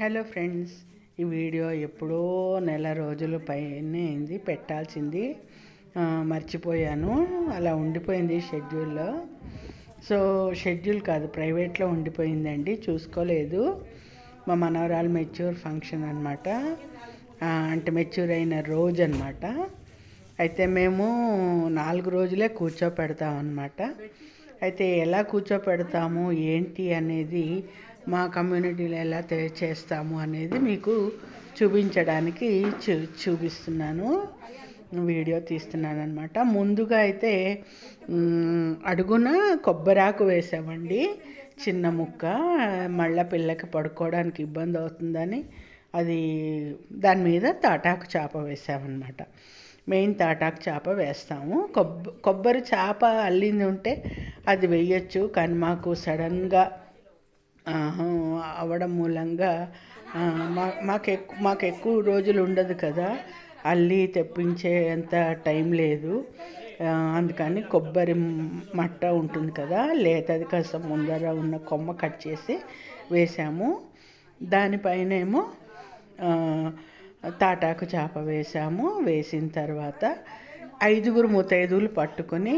Hello friends ఈ video ఎప్పుడో నెల రోజుల పైన అయింది పెట్టాల్సింది. మర్చిపోయాను. అలా ఉండిపోయింది షెడ్యూల్లో. సో షెడ్యూల్ కాదు ప్రైవేట్లో ఉండిపోయిందండి చూసుకోలేదు. మా మనవరాలు మెచ్యూర్ ఫంక్షన్ అనమాట అంటే మెచ్యూర్ అయిన రోజు అనమాట అయితే మేము నాలుగు రోజులే కూర్చోపెడతాం అనమాట అయితే ఎలా కూర్చోపెడతాము ఏంటి అనేది మా కమ్యూనిటీలో ఎలా తె- చేస్తాము అనేది మీకు చూపించడానికి చూ చూపిస్తున్నాను. వీడియో తీస్తున్నాను అనమాట ముందుగా అయితే అడుగున కొబ్బరాకు వేసామండి. చిన్న ముక్క మళ్ళా పిల్లకి పడుకోవడానికి ఇబ్బంది అవుతుందని అది దాని మీద తాటాకు చేప వేసామన్నమాట. మెయిన్ తాటాకు చేప వేస్తాము. కొబ్బ కొబ్బరి చేప అల్లింది ఉంటే అది వేయచ్చు. కానీ మాకు సడన్గా అవడం మూలంగా మాకు మాకు ఎక్కువ రోజులు ఉండదు కదా. అల్లి తెప్పించేంత టైం లేదు. అందుకని కొబ్బరి మట్ట ఉంటుంది కదా లేతది కాస్త ముందర ఉన్న కొమ్మ కట్ చేసి వేసాము. దానిపైనేమో తాటాకు చేప వేసాము. వేసిన తర్వాత ఐదుగురు ముతైదువులు పట్టుకొని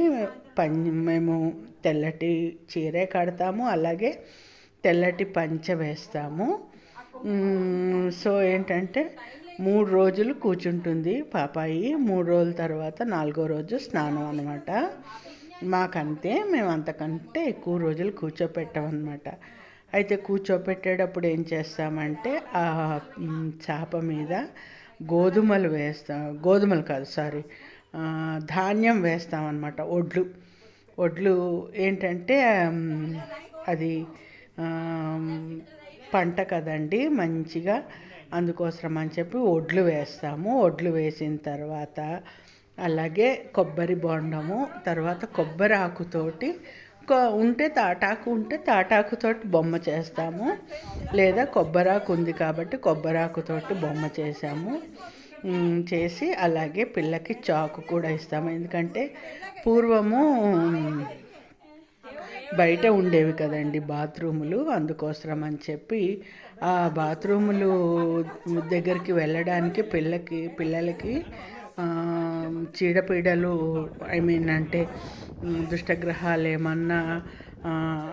పం మేము తెల్లటి చీరే కడతాము. అలాగే తెల్లటి పంచ వేస్తాము. సో ఏంటంటే మూడు రోజులు కూర్చుంటుంది పాపాయి. మూడు రోజుల తర్వాత నాలుగో రోజు స్నానం అనమాట మాకంతే మేము అంతకంటే ఎక్కువ రోజులు కూర్చోపెట్టామన్నమాట. అయితే కూర్చోపెట్టేటప్పుడు ఏం చేస్తామంటే ఆ చేప మీద గోధుమలు వేస్తాం గోధుమలు కాదు సారీ ధాన్యం వేస్తామన్నమాట ఒడ్లు. ఒడ్లు ఏంటంటే అది పంట కదండి మంచిగా అందుకోసం అని చెప్పి ఒడ్లు వేస్తాము. ఒడ్లు వేసిన తర్వాత అలాగే కొబ్బరి బొండము తర్వాత కొబ్బరి ఆకుతోటి ఉంటే తాటాకు ఉంటే తాటాకుతోటి బొమ్మ చేస్తాము. లేదా కొబ్బరాకు ఉంది కాబట్టి కొబ్బరాకుతోటి బొమ్మ చేసాము చేసి అలాగే పిల్లకి చాకు కూడా ఇస్తాము. ఎందుకంటే పూర్వము బయట ఉండేవి కదండి బాత్రూములు. అందుకోసం అని చెప్పి ఆ బాత్రూములు దగ్గరికి వెళ్ళడానికి పిల్లకి పిల్లలకి చీడపీడలు ఐ మీన్ అంటే దుష్టగ్రహాలు ఏమన్నా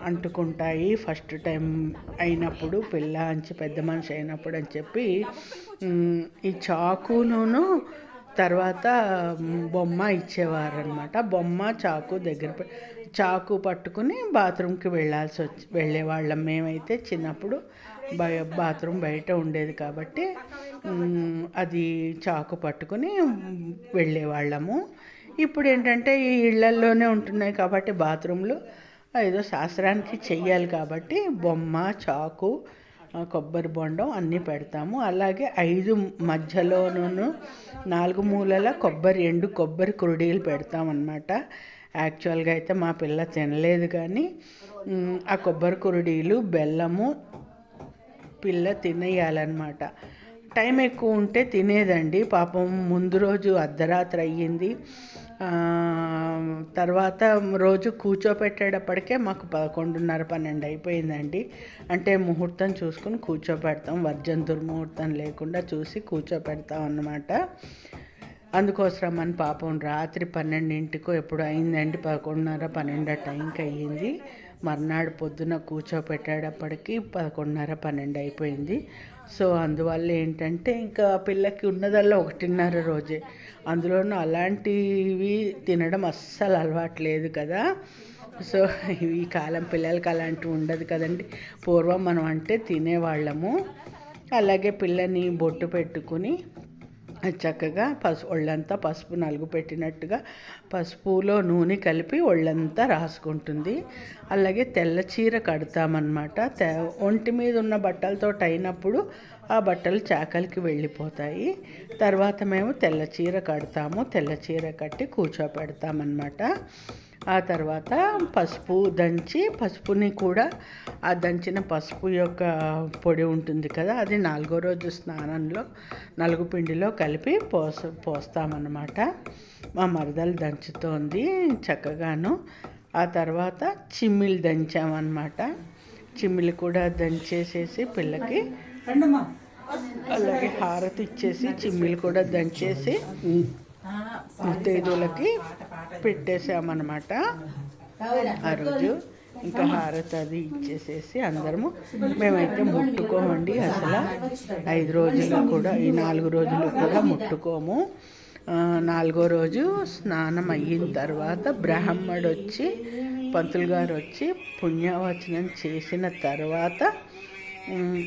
అంటుకుంటాయి. ఫస్ట్ టైం అయినప్పుడు పిల్ల అంచి పెద్ద మనిషి అయినప్పుడు అని చెప్పి ఈ చాకును తర్వాత బొమ్మ ఇచ్చేవారనమాట బొమ్మ చాకు దగ్గర చాకు పట్టుకుని బాత్రూమ్కి వెళ్ళాల్సి వచ్చి వెళ్ళేవాళ్ళం. మేమైతే చిన్నప్పుడు బయ బాత్రూమ్ బయట ఉండేది కాబట్టి అది చాకు పట్టుకుని వెళ్ళేవాళ్ళము. ఇప్పుడు ఏంటంటే ఈ ఇళ్ళల్లోనే ఉంటున్నాయి కాబట్టి బాత్రూమ్లు. ఏదో శాస్త్రానికి చెయ్యాలి కాబట్టి బొమ్మ చాకు కొబ్బరి బొండం అన్నీ పెడతాము. అలాగే ఐదు మధ్యలోనూ నాలుగు మూలల కొబ్బరి ఎండు కొబ్బరి కురుడీలు పెడతామన్నమాట. యాక్చువల్గా అయితే మా పిల్ల తినలేదు కానీ ఆ కొబ్బరి కురుడీలు బెల్లము పిల్ల తినేయాలన్నమాట. టైం ఎక్కువ ఉంటే తినేదండి. పాపం ముందు రోజు అర్ధరాత్రి అయ్యింది. తర్వాత రోజు కూర్చోపెట్టేటప్పటికే మాకు పదకొండున్నర పన్నెండు అయిపోయిందండి. అంటే ముహూర్తం చూసుకుని కూర్చోపెడతాం. వర్జం దుర్ముహూర్తం లేకుండా చూసి కూర్చోపెడతాం అన్నమాట. అందుకోసం అని పాపం రాత్రి పన్నెండింటికో ఎప్పుడు అయిందండి పదకొండున్నర పన్నెండు టైంకి అయ్యింది. మర్నాడు పొద్దున కూర్చోపెట్టేటప్పటికి పదకొండున్నర పన్నెండు అయిపోయింది. సో అందువల్ల ఏంటంటే ఇంకా పిల్లకి ఉన్నదల్లా ఒకటిన్నర రోజే. అందులోనూ అలాంటివి తినడం అస్సలు అలవాట్లేదు కదా. సో ఈ కాలం పిల్లలకి అలాంటివి ఉండదు కదండి. పూర్వం మనం అంటే తినేవాళ్ళము. అలాగే పిల్లని బొట్టు పెట్టుకుని చక్కగా పసు ఒళ్ళంతా పసుపు నలుగు పెట్టినట్టుగా పసుపులో నూనె కలిపి ఒళ్ళంతా రాసుకుంటుంది. అలాగే తెల్ల చీర కడతామన్నమాట. తె ఒంటి మీద ఉన్న బట్టలతో అయినప్పుడు ఆ బట్టలు చాకలికి వెళ్ళిపోతాయి. తర్వాత మేము తెల్ల చీర కడతాము. తెల్ల చీర కట్టి కూర్చోపెడతామన్నమాట. ఆ తర్వాత పసుపు దంచి పసుపుని కూడా ఆ దంచిన పసుపు యొక్క పొడి ఉంటుంది కదా అది నాలుగో రోజు స్నానంలో నలుగు పిండిలో కలిపి పోస పోస్తామన్నమాట. మా మరదలు దంచుతోంది చక్కగాను. ఆ తర్వాత చిమ్మిలు దంచామన్నమాట. చిమ్మిలి కూడా దంచేసేసి పిల్లకి అలాగే హారతి ఇచ్చేసి చిమ్మిలి కూడా దంచేసి ముత్తైదులకి పెట్టేసామన్నమాట ఆ రోజు ఇంకా హారతి అది ఇచ్చేసేసి అందరము మేమైతే ముట్టుకోమండి అసలు. ఐదు రోజులు కూడా ఈ నాలుగు రోజులు కూడా ముట్టుకోము. నాలుగో రోజు స్నానం అయిన తర్వాత బ్రాహ్మడు వచ్చి పంతులు గారు వచ్చి పుణ్యవచనం చేసిన తర్వాత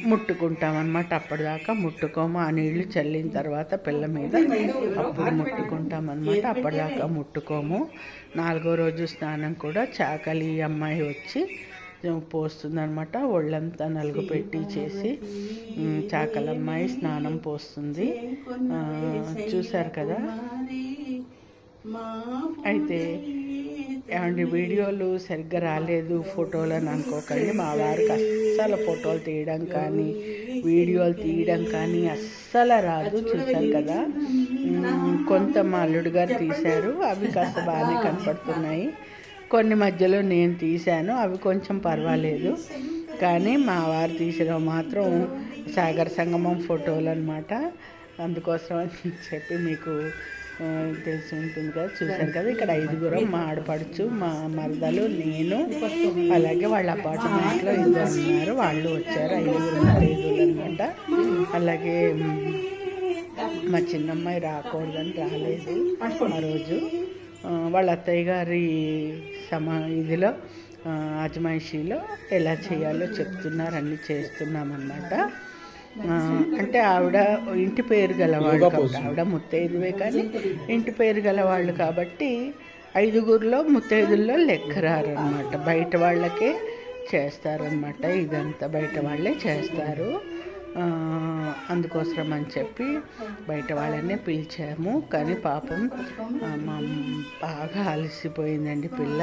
ముట్టుకుంటాం అనమాట అప్పటిదాకా ముట్టుకోము. ఆ నీళ్ళు చల్లిన తర్వాత పిల్ల మీద అప్పుడు ముట్టుకుంటాం అనమాట అప్పటిదాకా ముట్టుకోము. నాలుగో రోజు స్నానం కూడా చాకలి అమ్మాయి వచ్చి పోస్తుందనమాట ఒళ్ళంతా నలుగు పెట్టి చేసి చాకలమ్మాయి స్నానం పోస్తుంది. చూశారు కదా? అయితే ఏమండి వీడియోలు సరిగ్గా రాలేదు ఫోటోలు అని అనుకోకండి. మా వారికి అస్సలు ఫోటోలు తీయడం కానీ వీడియోలు తీయడం కానీ అస్సలు రాదు చూశారు కదా. కొంత మా అల్లుడు గారు తీశారు అవి కాస్త బాగానే కనపడుతున్నాయి. కొన్ని మధ్యలో నేను తీశాను అవి కొంచెం పర్వాలేదు. కానీ మా వారు తీసిన మాత్రం సాగర్ సంగమం ఫోటోలు అనమాట అందుకోసం అని చెప్పి మీకు తెలిసి ఉంటుంది కదా. చూశారు కదా ఇక్కడ ఐదుగురం మా ఆడపడుచు మా మరదలు నేను అలాగే వాళ్ళ అపార్ట్మెంట్లో ఇద్దరు ఉన్నారు. వాళ్ళు వచ్చారు ఐదుగురు ఐదుగురు అనమాట అలాగే మా చిన్నమ్మాయి రాకూడదని రాలేదు ఆ రోజు. వాళ్ళ అత్తయ్య గారి సమా ఇదిలో అజమాయిషిలో అజమాయిషీలో ఎలా చేయాలో చెప్తున్నారు అన్నీ చేస్తున్నామన్నమాట. అంటే ఆవిడ ఇంటి పేరు గలవాళ్ళు కాబట్టి ఆవిడ ముత్తైదువే కానీ ఇంటి పేరు గలవాళ్ళు కాబట్టి ఐదుగురిలో ముత్తైదుల్లో లెక్కరారనమాట బయట వాళ్ళకే చేస్తారనమాట ఇదంతా బయట వాళ్ళే చేస్తారు. అందుకోసం అని చెప్పి బయట వాళ్ళనే పిలిచాము. కానీ పాపం బాగా అలసిపోయిందండి పిల్ల.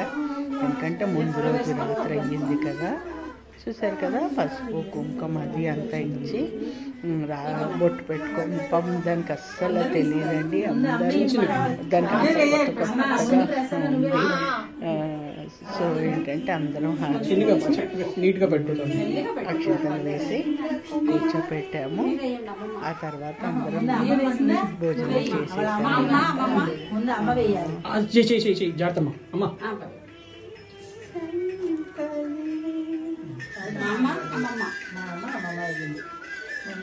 ఎందుకంటే ముందు రోజు రాత్రి అయ్యింది కదా. చూసారు కదా పసుపు కుంకుమ అది అంతా ఇచ్చి రా బొట్టు పెట్టుకొని పాపం దానికి అస్సలు తెలియదండి. అందరూ దానికి అంత కొత్త కొత్తగా ఉంది. ఆ, సో ఏంటంటే అందరం నీట్గా పెట్టుకుంటాం. అక్షంతలు వేసి కూర్చోపెట్టాము ఆ తర్వాత అందరం భోజనం చేసేసాము.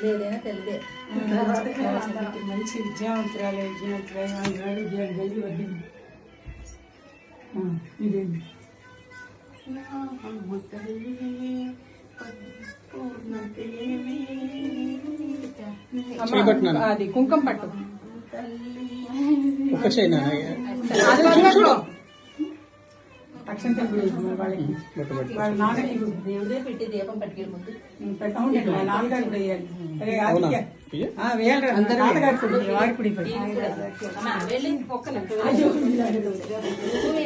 ఏదైనా తెలిదే మంచి విద్యావంతురాలు విద్యావంతురాలు వడ్డింది ఇదేంటి? అది కుంకం పట్టు. అది వదిలిపెట్టు. అక్షంతలు కూడా ఇవ్వు మరి వాళ్ళకి బొట్టు పెట్టు. వాళ్ళ నాన్నకి ఇవ్వు. దేవుడే పెట్టి దీపం పట్టుకెళ్ళి ముందు పెట్టకుండా వాళ్ళ నాన్నగారు కూడా వేయాలి అరే అవునా ఆదిత్య. ఇయ్య. ఆ, వేయాలి అందరూ నాన్నగారు కూడా వాడి కూడా ఇవ్వండి. అమ్మ వెళ్ళి ఒక్క నిమిషం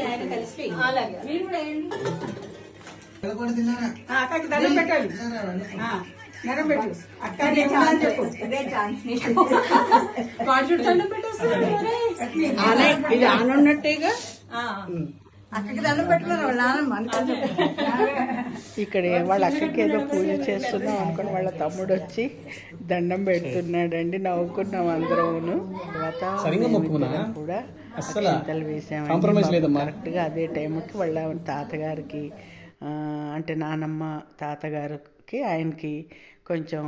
ఆయన కలిసి అలాగే మీరు కూడా వేయండి ఆ, అక్కకి దండం పెట్టాలి ఆ, దండం పెట్టు అక్క నేను ఉన్నాను చెప్పు ఇదే ఛాన్స్ వాడు దండం పెట్టేస్తాడు ఇది ఆనున్నట్టేగా అక్కకి దండం వాళ్ళ నాన్నమ్మ. ఇక్కడ వాళ్ళ అక్కకి ఏదో పూజ చేస్తున్నాం అనుకుని వాళ్ళ తమ్ముడు వచ్చి దండం పెడుతున్నాడండి నవ్వుకున్నాం అందరమును తర్వాత కూడా లేదమ్మా. కరెక్ట్గా అదే టైంకి వాళ్ళ తాతగారికి అంటే నానమ్మ తాతగారికి ఆయనకి కొంచెం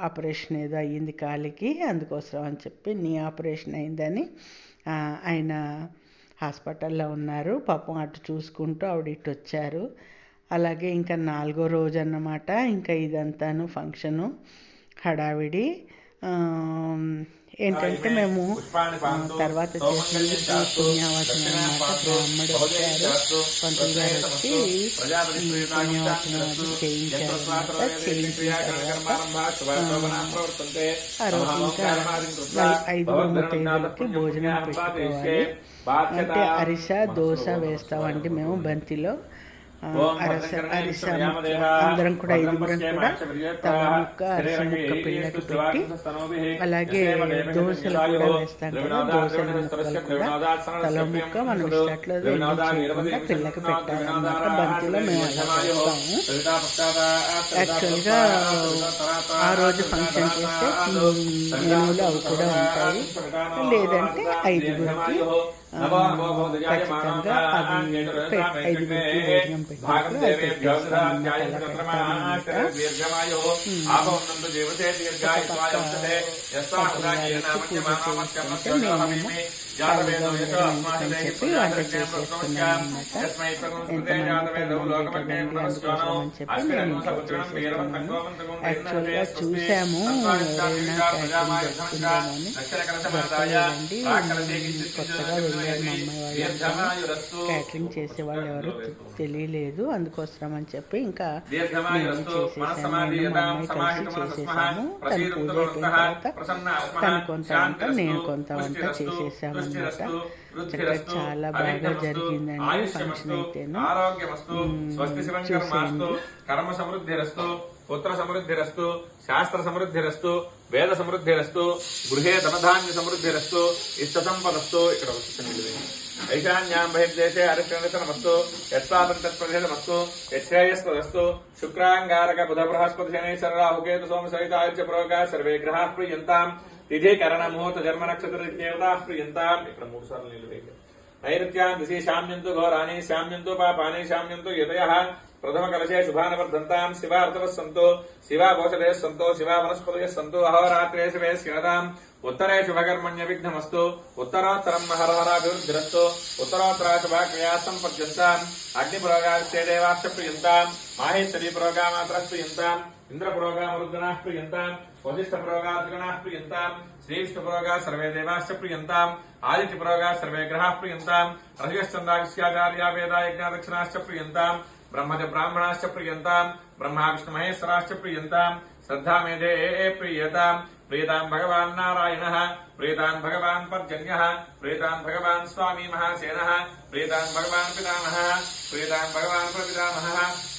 ఆపరేషన్ ఏదో అయ్యింది కాలికి అందుకోసం అని చెప్పి నీ ఆపరేషన్ అయిందని ఆయన హాస్పిటల్లో ఉన్నారు. పాపం అటు చూసుకుంటూ ఆవిడ ఇటు వచ్చారు. అలాగే ఇంకా నాలుగో రోజు అన్నమాట ఇంకా ఇదంతాను ఫంక్షను హడావిడి. ఏంటంటే మేము తర్వాత చేసినది పుణ్యావచనం అన్నమాట. బ్రాహ్మడు వచ్చారు. పంతులు గారు వచ్చి పుణ్యావచనం అది చేయించారు చేయించిన తర్వాత ఆ రోజు ఇంకా ఐదుగురు ముత్తైదులకి భోజనం పెట్టుకోవాలి. అంటే అరిస దోశ వేస్తామండి మేము బంతిలో. అరస అరిస ముక్క అందరం కూడా ఐదుగురం కూడా తల ముక్క అరిస ముక్క పిల్లకి పెట్టి అలాగే దోశలు కూడా వేస్తాం కదా దోశల ముక్కలు కూడా తల ముక్క మనం ఇష్టట్లో చేయకుండా పిల్లకి పెట్టాలన్నమాట బంతిలో మేము అలా చేస్తాము. యాక్చువల్గా ఆ రోజు ఫంక్షన్ చేస్తే మెనూలు అవి కూడా ఉంటాయి. లేదంటే ఐదుగురికి ఖచ్చితంగా అది పె- ఐదుగురికి భోజనం పెట్టినప్పుడు అది పెట్టేస్తామన్నమాట అలా పెడతామన్నమాట చెప్పి వంట చేసేస్తున్నాం అనమాట ఎంతమంది అందుకోసం చెప్పి మేము ఇంట్లో చేసేస్తున్నాము యాక్చువల్గా చూసాము ఎవరైనా అని కొత్తగా వెళ్ళారు మా అమ్మాయి వాళ్ళంతా క్యాటరింగ్ చేసే వాళ్ళు ఎవరు తెలియలేదు. అందుకోసం అని చెప్పి ఇంకా మేము చేసేసాము. మా అమ్మాయి కలిసి చేసేసాము. తను పూజ అయిపోయిన తర్వాత తను కొంత వంట నేను కొంత వంట చేసేసాము అనమాట చక్కగా చాలా బాగా జరిగిందండి. ఫంక్షన్ అయితేను. ఆరోగ్యమస్తు పుత్ర సమృద్ధిరస్తు శాస్త్ర సమృద్ధిరస్తు వేద సమృద్ధిరస్తు గృహే ధనధాన్య సమృద్ధిరస్తు ఇష్ట సంపదస్తు ఇక్కడ ఐశాన్యాం బహిర్దేశే హరిచంద్రమస్తు యత్పాదం తత్ప్రదేశమస్తు యశ్రేయస్పదస్తు శుక్రాంగారక బుధ బృహస్పతి శనేశ్వర రాహుకేతు సోమ సహిత ఆదిత్య ప్రోగా సర్వే గ్రహా ప్రియంతాం తిథి కరణ ముహూర్త జన్మ నక్షత్ర దేవతా ప్రియంతాం. ఇక్కడ మూడు సార్లు నీళ్ళు నైరుత్యాం దిశి శామ్యంతో ఘోరాని శామ్యంతో పాపాని శామ్యంతో యతయ ప్రథమ కలశే శుభానవర్ధంతాం శివార్తవ సంతో శివా భోషదే సంతో శివా వనస్పతయ సంతో అహోరాత్రే శివే శివదాం ఉత్తరే శుభకర్మణ్య విఘ్నమస్తు ఉత్తరోత్తరం హరహరాభివృద్ధిరస్తు ఉత్తరోత్తరా శుభాక్రియా సంపద్యంతాం అగ్నిపురోగాస్తే దేవాశ్చ ప్రియంతాం మాహేశ్వరీ పురోగా మాత్ర ప్రియంతాం ఇంద్రపురోగా మరుద్గణా ప్రియంతాం వశిష్ఠపురోగాద్గణా ప్రియంతాం శ్రీవిష్ణుపురోగా సర్వే దేవాశ్చ ప్రియంతాం ఆదిత్యపురోగా సర్వే గ్రహా ప్రియంతాం రజగశ్చందావిశ్యాచార్య వేదా యజ్ఞాదక్షిణాశ్చ ప్రియంతాం ब्रह्म ब्राह्मणाश्च प्रियंता ब्रह्मा विष्णुमहेश्वराश्च प्रियंता श्रद्धा मेधे प्रियता प्रियता भगवान नारायण प्रियता भगवान पर्जन्य प्रियता भगवान स्वामी महासेन प्रियता भगवान पितामह प्रियता भगवान प्रतिमह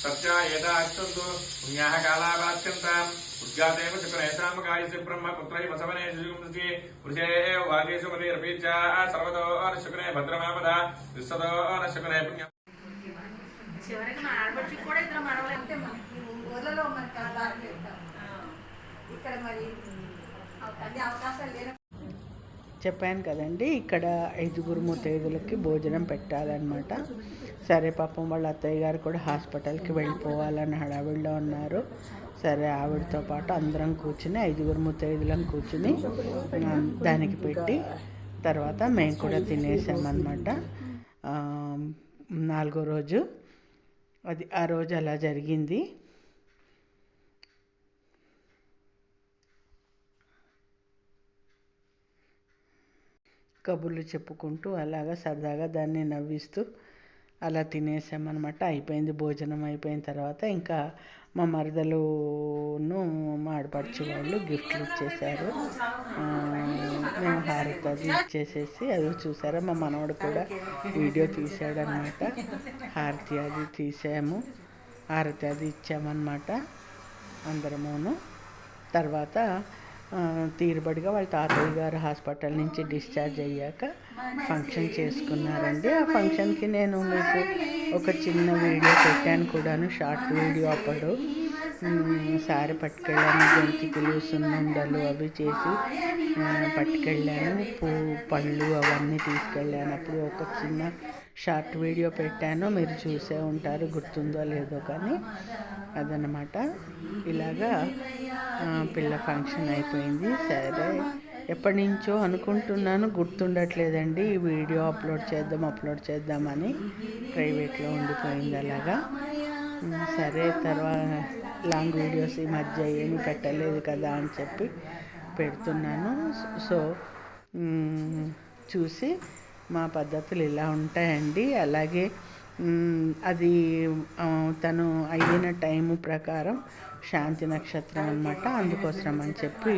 तस्या एता अक्षन्तु पुण्याः कालावाच्यन्ताम्। उद्यातेव शुकनेत्रामकायसि ब्रह्मपुत्रैव सवने शिशुंसि वृषे वाजेषु मतिरपि च सर्वतो न शुकने भद्रमापदा दुःसतो पुण्य చివరికి మా ఆడపడికి కూడా ఇద్దరు మనవలే అంటే మనకి ఊర్లలో మనకి అలా పెడతాం ఇక్కడ మరి అన్ని అవకాశాలు లేని చెప్పాను కదండి ఇక్కడ ఐదుగురు ముత్తైదులకి భోజనం పెట్టాలన్నమాట. సరే పాపం వాళ్ళ అత్తయ్య గారు కూడా హాస్పిటల్కి వెళ్ళిపోవాలని హడావిడిలో ఉన్నారు. సరే ఆవిడతో పాటు అందరం కూర్చుని ఐదుగురు ముత్తైదులం కూర్చుని దానికి పెట్టి తర్వాత మేము కూడా తినేసామన్నమాట. ఆ, నాలుగో రోజు అది ఆ రోజు అలా జరిగింది. కబుర్లు చెప్పుకుంటూ అలాగా సరదాగా దాన్ని నవ్విస్తూ అలా తినేసామన్నమాట. అయిపోయింది భోజనం అయిపోయిన తర్వాత ఇంకా మా మరదలును మా ఆడపడుచు వాళ్ళు గిఫ్ట్లు ఇచ్చేసారు. మేము హారతి అది ఇచ్చేసేసి అది చూసారా? మా మనవడు కూడా వీడియో తీసాడు అనమాట హారతి అది తీసాము. హారతి అది ఇచ్చామన్నమాట అందరమును. తర్వాత తీరుబడిగా వాళ్ళ తాతయ్య గారు హాస్పిటల్ నుంచి డిశ్చార్జ్ అయ్యాక ఫంక్షన్ చేసుకున్నారండి. ఆ ఫంక్షన్కి నేను మీకు ఒక చిన్న వీడియో పెట్టాను కూడాను షార్ట్ వీడియో అప్పుడు. సారి పట్టుకెళ్ళాను జంతికలు సున్నుండలు అవి చేసి పట్టుకెళ్ళాను పూ పళ్ళు అవన్నీ తీసుకెళ్ళాను. అప్పుడు ఒక చిన్న షార్ట్ వీడియో పెట్టాను మీరు చూసే ఉంటారు గుర్తుందో లేదో కానీ అదనమాట ఇలాగా పిల్ల ఫంక్షన్ అయిపోయింది. సరే ఎప్పటి నుంచో అనుకుంటున్నాను గుర్తుండట్లేదండి ఈ వీడియో అప్లోడ్ చేద్దాం అప్లోడ్ చేద్దామని. ప్రైవేట్లో ఉండిపోయింది అలాగా. సరే తర్వాత లాంగ్ వీడియోస్ ఈ మధ్య ఏమి పెట్టలేదు కదా అని చెప్పి పెడుతున్నాను. సో చూసి మా పద్ధతులు ఇలా ఉంటాయండి. అలాగే అది తను అయిన టైము ప్రకారం శాంతి నక్షత్రం అనమాట అందుకోసం అని చెప్పి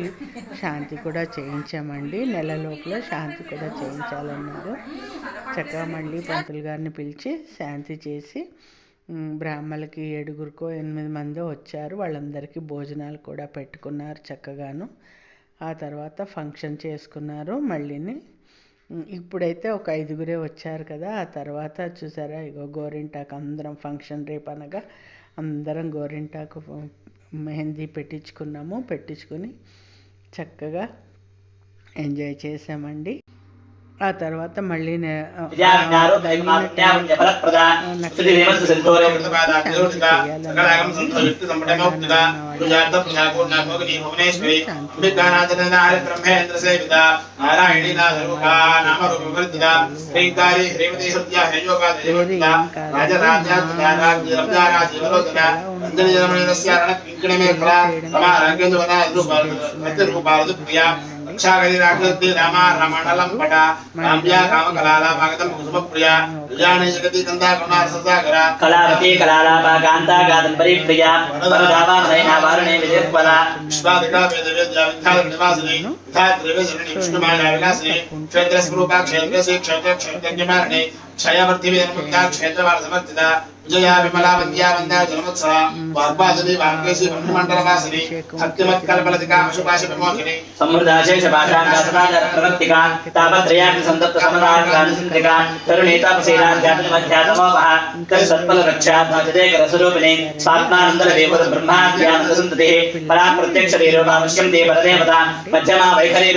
శాంతి కూడా చేయించామండి. నెల లోపల శాంతి కూడా చేయించాలన్నారు. చక్కగా మళ్ళీ పంతులు గారిని పిలిచి శాంతి చేసి బ్రాహ్మలకి ఏడుగురికో ఎనిమిది మందో వచ్చారు. వాళ్ళందరికీ భోజనాలు కూడా పెట్టుకున్నారు చక్కగాను. ఆ తర్వాత ఫంక్షన్ చేసుకున్నారు. మళ్ళీని ఇప్పుడైతే ఒక ఐదుగురే వచ్చారు కదా ఆ తర్వాత చూసారా ఇగో గోరింటాకు అందరం ఫంక్షన్ రేపు అనగా అందరం గోరింటాకు మెహందీ పెట్టించుకున్నాము పెట్టించుకుని చక్కగా ఎంజాయ్ చేసామండి. ఆ తర్వాత మళ్ళీ నే- రాక్షసి రామ రమణలం పట రామ్యా కామకలాలా భాగతం కుసుమప్రియ విజాని జగతి కందా కరుణార ససాగర కళావతి కళాలాపా కాంతా కాదంబరి ప్రియ వరదావా నయన వారుణే విజయత్వల విశ్వాదికా వేద వేద్య విద్యాల నివాసిని విధాత్రి వేసరిణి విష్ణుమాయ విలాసిని క్షేత్ర స్వరూపా క్షేత్రసి క్షేత్ర క్షేత్రజ్ఞమారిణి క్షయవర్తి వేదముక్తా క్షేత్రవార సమర్థిత जया विमला विद्या वंदा जनमत्सरा हम्म। वाग्वासनी वांगेश ब्रह्ममंडल वासनी सत्यमत् कल्पलतिका पशुपाश विमोचने समृद्धाशेष भाषां दासनाज प्रवृत्तिका तापत्रयां संतप्त समदान गानसंत्रिका तरुणेता प्रसेना ज्ञान वहा कर सत्पल रक्षा भाजते प्रत्यक्ष मध्यमा वैखरी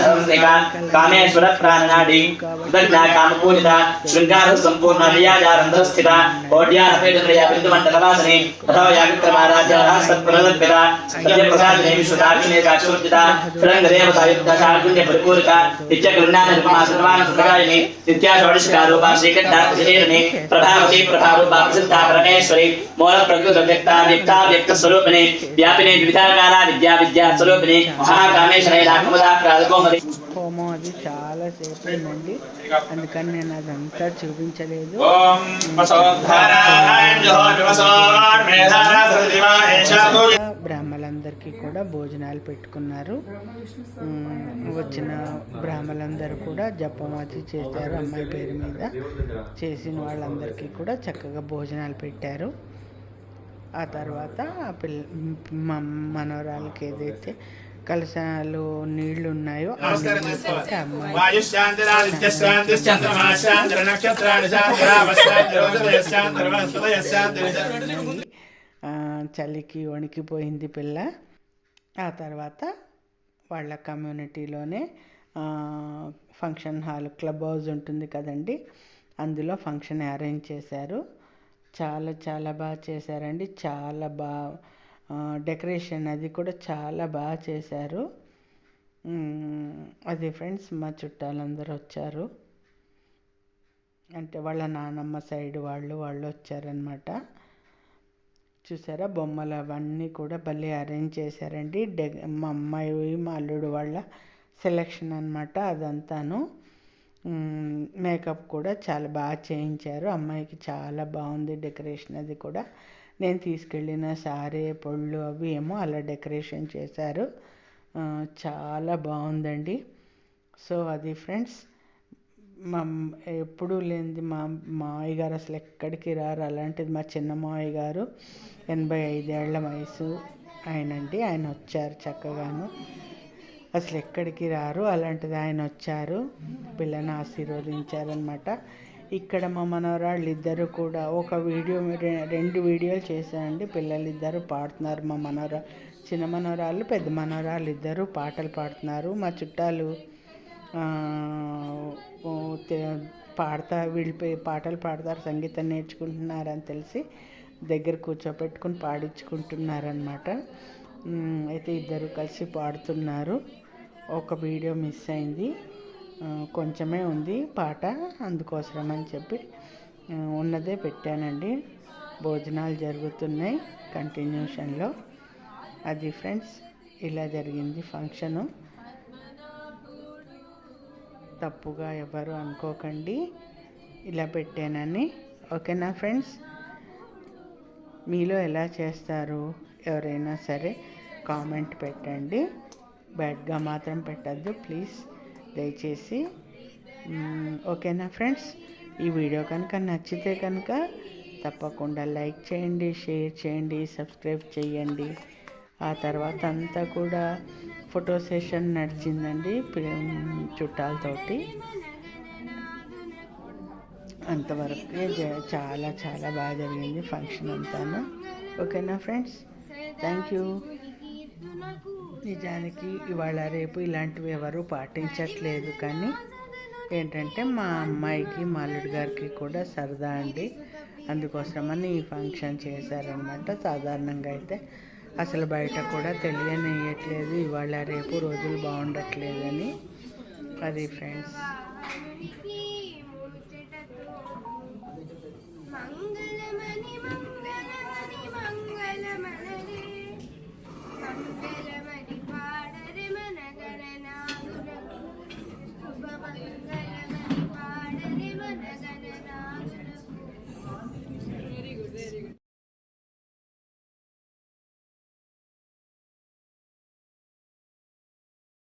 संस्थिका प्राणनाडी स्थिता సాక్షోర్జిత శృంగదేవత యుద్ధ శాల్గుణ్య పరిపూరిత నిత్య కరుణా నిర్మమా సర్వాన సుఖదాయిని నిత్యా షోడశికా రూపా శ్రీకంఠార్థశరీరిణి ప్రభావతి ప్రభారూపా ప్రసిద్ధ పరమేశ్వరి మూల ప్రకృత వ్యక్త వ్యక్త వ్యక్త స్వరూపిణి వ్యాపిని వివిధాకార హోమం అది చాలా సేపు అయిందండి అందుకని నేను అదంతా చూపించలేదు. బ్రాహ్మలందరికీ కూడా భోజనాలు పెట్టుకున్నారు. వచ్చిన బ్రాహ్మలందరూ కూడా జపం అది చేశారు అమ్మాయి పేరు మీద. చేసిన వాళ్ళందరికీ కూడా చక్కగా భోజనాలు పెట్టారు. ఆ తర్వాత ఆ పిల్ల మనవరాలకి ఏదైతే కలశాలు నీళ్ళు ఉన్నాయో చలికి వణికిపోయింది పిల్ల. ఆ తర్వాత వాళ్ళ కమ్యూనిటీలోనే ఫంక్షన్ హాల్ క్లబ్ హౌస్ ఉంటుంది కదండి. అందులో ఫంక్షన్ అరేంజ్ చేశారు. చాలా చాలా బాగా చేశారండి. చాలా బాగా డెకరేషన్ అది కూడా చాలా బాగా చేశారు. అది ఫ్రెండ్స్ మా చుట్టాలందరూ వచ్చారు. అంటే వాళ్ళ నానమ్మ సైడ్ వాళ్ళు వాళ్ళు వచ్చారనమాట చూసారా? బొమ్మలు అవన్నీ కూడా భలే అరేంజ్ చేశారండి. డె మా అమ్మాయి మా అల్లుడు వాళ్ళ సెలెక్షన్ అనమాట అదంతాను. మేకప్ కూడా చాలా బాగా చేయించారు. అమ్మాయికి చాలా బాగుంది డెకరేషన్ అది కూడా. నేను తీసుకెళ్ళిన సారే పళ్ళు అవి ఏమో అలా డెకరేషన్ చేశారు. చాలా బాగుందండి. సో అది ఫ్రెండ్స్ మా ఎప్పుడూ లేనిది మా మావయ్య గారు అసలు ఎక్కడికి రారు. అలాంటిది మా చిన్న మావయ్య గారు ఎనభై ఐదేళ్ళ వయసు ఆయనండి. ఆయన వచ్చారు చక్కగాను. అసలు ఎక్కడికి రారు అలాంటిది ఆయన వచ్చారు. పిల్లని ఆశీర్వదించారనమాట ఇక్కడ మా మనవరాళ్ళు ఇద్దరు కూడా ఒక వీడియో రెండు వీడియోలు చేశానండి పిల్లలిద్దరూ పాడుతున్నారు. మా మనవరా చిన్న మనవరాళ్ళు పెద్ద మనవరాళ్ళు ఇద్దరు పాటలు పాడుతున్నారు. మా చుట్టాలు పాడతా వీళ్ళు పే- పాటలు పాడతారు సంగీతం నేర్చుకుంటున్నారని తెలిసి దగ్గర కూర్చోపెట్టుకుని పాడించుకుంటున్నారనమాట అయితే ఇద్దరు కలిసి పాడుతున్నారు. ఒక వీడియో మిస్ అయింది. కొంచెమే ఉంది పాట అందుకోసం అని చెప్పి ఉన్నదే పెట్టానండి. భోజనాలు జరుగుతున్నాయి కంటిన్యూషన్లో. అది ఫ్రెండ్స్ ఇలా జరిగింది ఫంక్షను. తప్పుగా ఎవరు అనుకోకండి ఇలా పెట్టానని. ఓకేనా ఫ్రెండ్స్? మీలో ఎలా చేస్తారు ఎవరైనా సరే కామెంట్ పెట్టండి. బ్యాడ్గా మాత్రం పెట్టద్దు ప్లీజ్. దయచేసి ఓకేనా ఫ్రెండ్స్? ఈ వీడియో కనుక నచ్చితే కనుక తప్పకుండా లైక్ చేయండి షేర్ చేయండి సబ్స్క్రైబ్ చేయండి. ఆ తర్వాత అంతా కూడా ఫోటో సెషన్ నడిచిందండి చుట్టాలతోటి. అంతవరకే చాలా చాలా బాగా జరిగింది ఫంక్షన్ అంతాను. ఓకేనా ఫ్రెండ్స్? Thank you. నిజానికి ఇవాళ రేపు ఇలాంటివి ఎవరు పాటించట్లేదు. కానీ ఏంటంటే మా అమ్మాయికి మా అల్లుడి గారికి కూడా సరదా అండి. అందుకోసమని ఈ ఫంక్షన్ చేశారనమాట. సాధారణంగా అయితే అసలు బయట కూడా తెలియనియట్లేదు. ఇవాళ రేపు రోజులు బాగుండట్లేదని. అది ఫ్రెండ్స్.